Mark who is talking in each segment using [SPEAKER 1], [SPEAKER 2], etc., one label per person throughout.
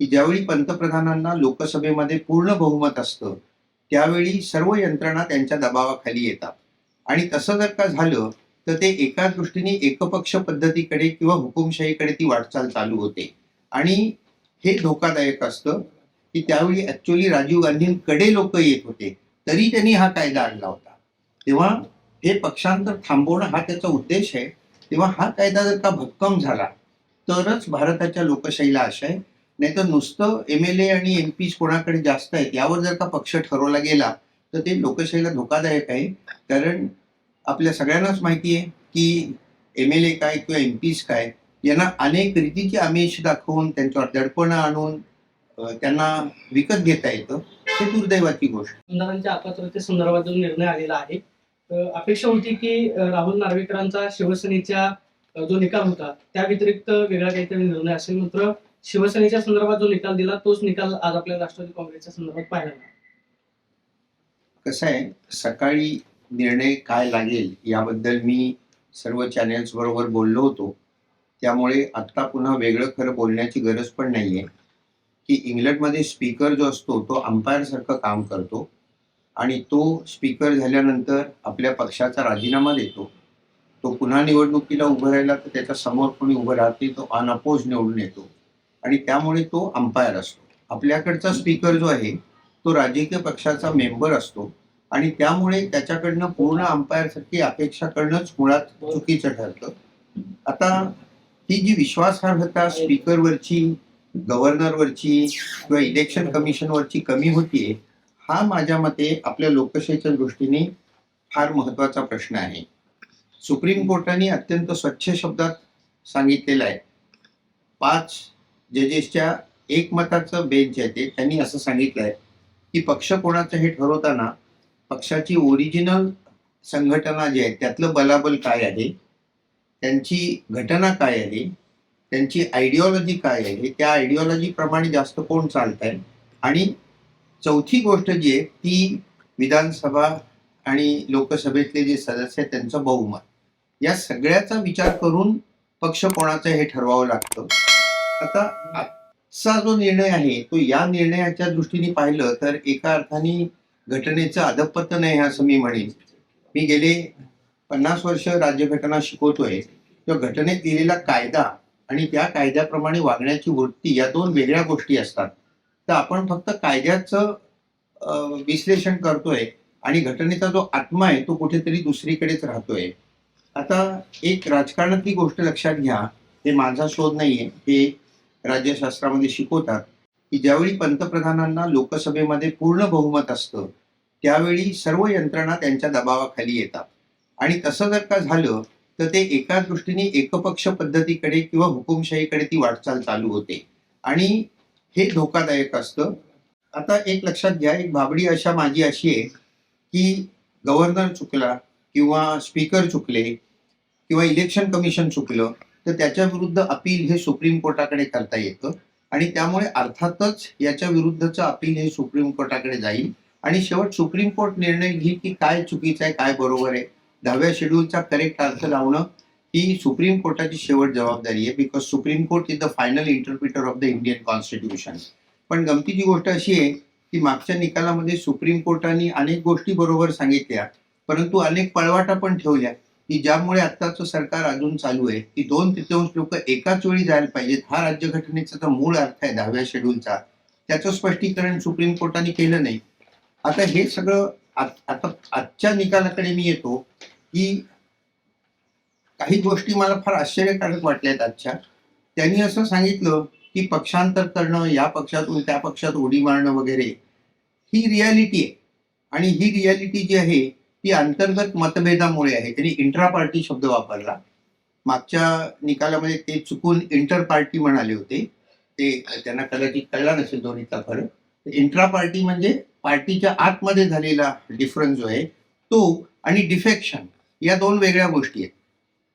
[SPEAKER 1] की ज्यावेळी पंतप्रधानांना लोकसभेमध्ये पूर्ण बहुमत असतं त्यावेळी सर्व यंत्रणा त्यांच्या दबावाखाली येतात. आणि तसं जर का झालं तर ते एका दृष्टीने एकपक्ष पद्धतीकडे किंवा हुकुमशाहीकडे ती वाटचाल चालू होते. आणि हे धोकादायक असतं की त्यावेळी ऍक्च्युअली राजीव गांधींकडे लोक येत होते तरी त्यांनी हा कायदा आणला होता. तेव्हा हे पक्षांतर थांबवणं हा त्याचा उद्देश आहे. तेव्हा हा कायदा जर का भक्कम झाला तरच भारताच्या लोकशाहीला आशय नाही तर नुसतं एम एल ए आणि एम पी कोणाकडे जास्त आहेत यावर जर का पक्ष ठरवला गेला तर ते लोकशाहीला धोकादायक आहे. कारण आपल्या सगळ्यांनाच माहिती आहे की एम एल ए काय किंवा एम पीज काय यांना अनेक रीतीची आमिष दाखवून त्यांच्यावर दडपणं आणून त्यांना विकत घेता येतं. हे दुर्दैवाची गोष्ट.
[SPEAKER 2] आमदारांच्या अपात्रते संदर्भात जो निर्णय आलेला आहे. अपेक्षा होती की राहुल नार्वेकरांचा शिवसेनेच्या जो निकाल होता त्या व्यतिरिक्त वेगळा काहीतरी निर्णय असेल मात्र शिवसेनेच्या संदर्भात जो निकाल दिला तोच निकाल आज आपल्या राष्ट्रवादी काँग्रेसच्या संदर्भात पाहायला
[SPEAKER 1] कसं आहे सकाळी निर्णय काय लागेल याबद्दल मी सर्व चॅनेल्स बरोबर बोललो होतो. त्यामुळे आत्ता पुन्हा वेगळं खरं बोलण्याची गरज पण नाही आहे की इंग्लंडमध्ये स्पीकर जो असतो तो अंपायर सारखं काम करतो आणि तो स्पीकर झाल्यानंतर आपल्या पक्षाचा राजीनामा देतो. तो पुन्हा निवडणुकीला उभं राहिला तर त्याच्यासमोर कोणी उभं राहते तो अनअपोज निवडून येतो. आणि त्यामुळे तो अंपायर असतो. आपल्याकडचा स्पीकर जो आहे तो राजकीय पक्षाचा मेंबर असतो. आणि त्यामुळे त्याच्याकडनं पूर्ण अंपायर सारखी अपेक्षा करणंच मुळात चुकीचं ठरतं. आता ही जी विश्वासार्हता स्पीकरवरची गव्हर्नरवरची किंवा इलेक्शन कमिशनवरची कमी होतीये हा माझ्या मते आपल्या लोकशाहीच्या दृष्टीने फार महत्त्वाचा प्रश्न आहे. सुप्रीम कोर्टाने अत्यंत स्वच्छ शब्दात सांगितलेला आहे. पाच जजेसच्या एकमताचं बेंच आहे ते त्यांनी असं सांगितलं आहे की पक्ष कोणाचं हे ठरवताना पक्षाची ओरिजिनल संघटना जी आहे त्यातलं बलाबल काय आहे? त्यांची घटना काय आहे? त्यांची आयडिओलॉजी काय आहे? त्या आयडिओलॉजी प्रमाणे जास्त कोण चालत आहे आणि चौथी गोष्ट जी आहे ती विधानसभा आणि लोकसभेतले जे सदस्य आहेत त्यांचं बहुमत. या सगळ्याचा विचार करून पक्ष कोणाचं हे ठरवावं लागतं? आता आजचा जो निर्णय आहे तो या निर्णयाच्या दृष्टीने पाहिलं तर एका अर्थाने घटनेचं अधपतन आहे असं मी म्हणेन. मी गेले पन्नास वर्ष राज्यघटना शिकवतोय. किंवा घटनेत दिलेला कायदा आणि त्या कायद्याप्रमाणे वागण्याची वृत्ती या दोन वेगळ्या गोष्टी असतात. तर आपण फक्त कायद्याचं विश्लेषण करतोय आणि घटनेचा जो आत्मा आहे तो कुठेतरी दुसरीकडेच राहतोय. आता एक राजकारणातली गोष्ट लक्षात घ्या. हे माझा शोध नाहीये. हे राज्यशास्त्रामध्ये शिकवतात की ज्यावेळी पंतप्रधानांना लोकसभेमध्ये पूर्ण बहुमत असतं त्यावेळी सर्व यंत्रणा त्यांच्या दबावाखाली येतात. आणि तसं जर का झालं तर ते एका दृष्टीने एकपक्ष पद्धतीकडे किंवा हुकुमशाहीकडे ती वाटचाल चालू होते. आणि हे धोकादायक असतं. आता एक लक्षात घ्या एक भाबडी अशा माझी अशी आहे की गव्हर्नर चुकला किंवा स्पीकर चुकले किंवा इलेक्शन कमिशन चुकलं तर त्याच्या विरुद्ध अपील हे सुप्रीम कोर्टाकडे करता येतं. आणि त्यामुळे अर्थातच याच्या विरुद्धचं अपील हे सुप्रीम कोर्टाकडे जाईल. आणि शेवट सुप्रीम कोर्ट निर्णय घेईल की काय चुकीचं आहे काय बरोबर आहे. दहाव्या शेड्यूलचा करेक्ट अर्थ लावणं ही सुप्रीम कोर्टाची शेवट जबाबदारी आहे. Because supreme court is the final interpreter of the Indian constitution पण गमतीची गोष्ट अशी आहे की मागच्या निकालामध्ये सुप्रीम कोर्टाने अनेक गोष्टी बरोबर सांगितल्या. परंतु अनेक पळवाटा पण ठेवल्या. की ज्यामुळे आत्ताचं सरकार अजून चालू आहे की दोन तृतीयांश लोक एकाच वेळी जायला पाहिजेत. हा राज्यघटनेचा जो मूळ अर्थ आहे दहाव्या शेड्यूलचा त्याचं स्पष्टीकरण सुप्रीम कोर्टाने केलं नाही. आता हे सगळं आता आजच्या निकालाकडे मी येतो की काही गोष्टी मला फार आश्चर्यकारक वाटल्यात आजच्या. त्यांनी असं सांगितलं की पक्षांतर करणं या पक्षातून त्या पक्षात उडी मारणं वगैरे ही रियालिटी आहे. आणि ही रियालिटी जी आहे ती अंतर्गत मतभेदामुळे आहे. त्यांनी इंट्रा पार्टी शब्द वापरला. मागच्या निकालामध्ये ते चुकून इंटर पार्टी म्हणाले होते. ते त्यांना कदाचित कळला नसेल दोन्हीचा फरक. इंट्रा पार्टी म्हणजे पार्टीच्या आतमध्ये झालेला डिफरन्स जो आहे तो आणि डिफेक्शन या दोन वेगळ्या गोष्टी आहेत.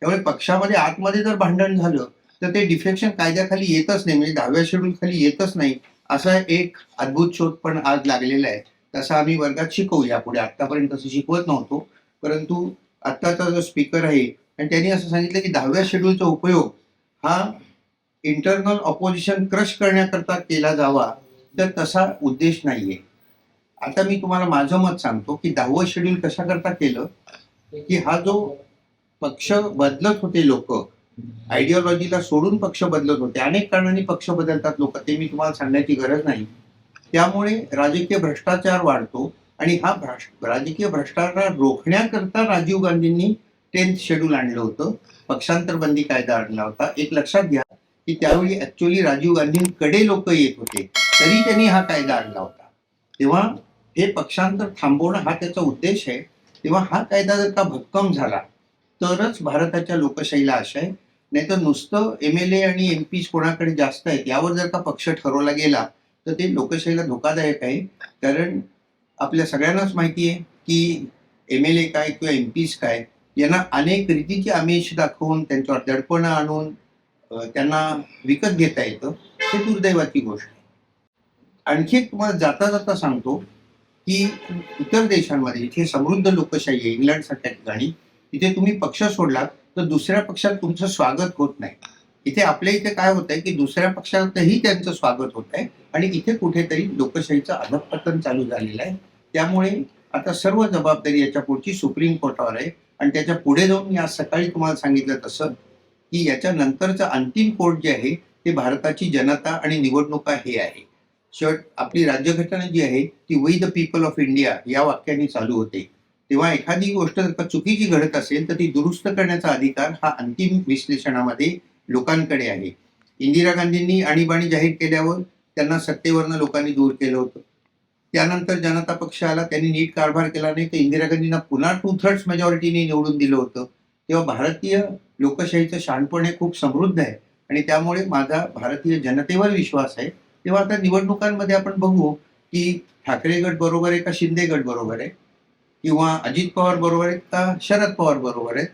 [SPEAKER 1] त्यामुळे पक्षामध्ये आतमध्ये जर भांडण झालं तर ते डिफेक्शन कायद्याखाली येतच नाही. म्हणजे दहाव्या शेड्यूल खाली येतच नाही. असा एक अद्भुत शोध पण आज लागलेला आहे. तसा आम्ही वर्गात शिकवू यापुढे आतापर्यंत तसं शिकवत नव्हतो. परंतु आत्ताचा जो स्पीकर आहे आणि त्यांनी असं सांगितलं की दहाव्या शेड्यूलचा उपयोग हा इंटरनल ऑपोजिशन क्रश करण्याकरता केला जावा तर तसा उद्देश नाहीये. आता मी तुम्हाला माझं मत सांगतो की दहावं शेड्यूल कशाकरता केलं? की हा जो पक्ष बदलत होते लोक आयडिओलॉजीला सोडून पक्ष बदलत होते अनेक कारणांनी पक्ष बदलतात लोक ते मी तुम्हाला सांगण्याची गरज नाही. त्यामुळे राजकीय भ्रष्टाचार वाढतो आणि हा भ्रष्ट राजकीय भ्रष्टाचार रोखण्याकरता राजीव गांधींनी टेन्थ शेड्यूल आणलं होतं. पक्षांतर बंदी कायदा आणला होता. एक लक्षात घ्या की त्यावेळी ऍक्च्युली राजीव गांधींकडे लोक येत होते. तरी त्यांनी हा कायदा आणला होता. तेव्हा हे पक्षांतर थांबवणं हा त्याचा उद्देश आहे. तेव्हा हा कायदा जर का भक्कम झाला तरच भारताच्या लोकशाहीला आशा आहे. नाहीतर नुसतं एम एल ए आणि एम पी कोणाकडे जास्त आहेत यावर जर का पक्ष ठरवला गेला तर ते लोकशाहीला धोकादायक आहे. कारण आपल्या सगळ्यांनाच माहिती आहे की एम एल ए काय किंवा एम पीज काय यांना अनेक रीतीचे आमिष दाखवून त्यांच्यावर दडपणं आणून त्यांना विकत घेता येतं. हे दुर्दैवाची गोष्ट आहे. आणखी एक तुम्हाला जाता जाता सांगतो की इतर देशांमध्ये इथे समृद्ध लोकशाही आहे इंग्लंडसारख्या ठिकाणी तिथे तुम्ही पक्ष सोडलात तर दुसऱ्या पक्षात तुमचं स्वागत होत नाही. इथे आपल्या इथे काय होत आहे की दुसऱ्या पक्षातही त्यांचं स्वागत होत आहे आणि इथे कुठेतरी लोकशाहीचं अधपतन चालू झालेलं आहे. त्यामुळे आता सर्व जबाबदारी याच्या पुढची सुप्रीम कोर्टावर आहे. आणि त्याच्या पुढे जाऊन मी आज सकाळी तुम्हाला सांगितलं तसं की याच्यानंतरचं अंतिम कोर्ट जे आहे ते भारताची जनता आणि निवडणुका हे आहे. शेवट आपली राज्यघटना जी आहे ती we the people of India या वाक्याने चालू होते. तेव्हा एखादी गोष्ट जर का चुकीची घडत असेल तर ती दुरुस्त करण्याचा अधिकार हा अंतिम विश्लेषणामध्ये लोकांकडे आहे. इंदिरा गांधींनी आणीबाणी जाहीर केल्यावर त्यांना सत्तेवरनं लोकांनी दूर केलं होतं. त्यानंतर जनता पक्ष आला त्यांनी नीट कारभार केला नाही तर इंदिरा गांधींना पुन्हा टू थर्ड्स मेजॉरिटीने निवडून दिलं होतं. तेव्हा भारतीय लोकशाहीचं शहाणपण हे खूप समृद्ध आहे आणि त्यामुळे माझा भारतीय जनतेवर विश्वास आहे. तेव्हा आता निवडणुकांमध्ये आपण बघू की ठाकरे गट बरोबर आहे का शिंदे गट बरोबर आहे? किंवा अजित पवार बरोबर आहेत का शरद पवार बरोबर आहेत?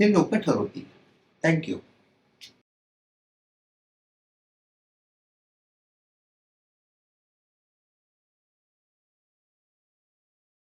[SPEAKER 1] हे लोक ठरवतील. थँक्यू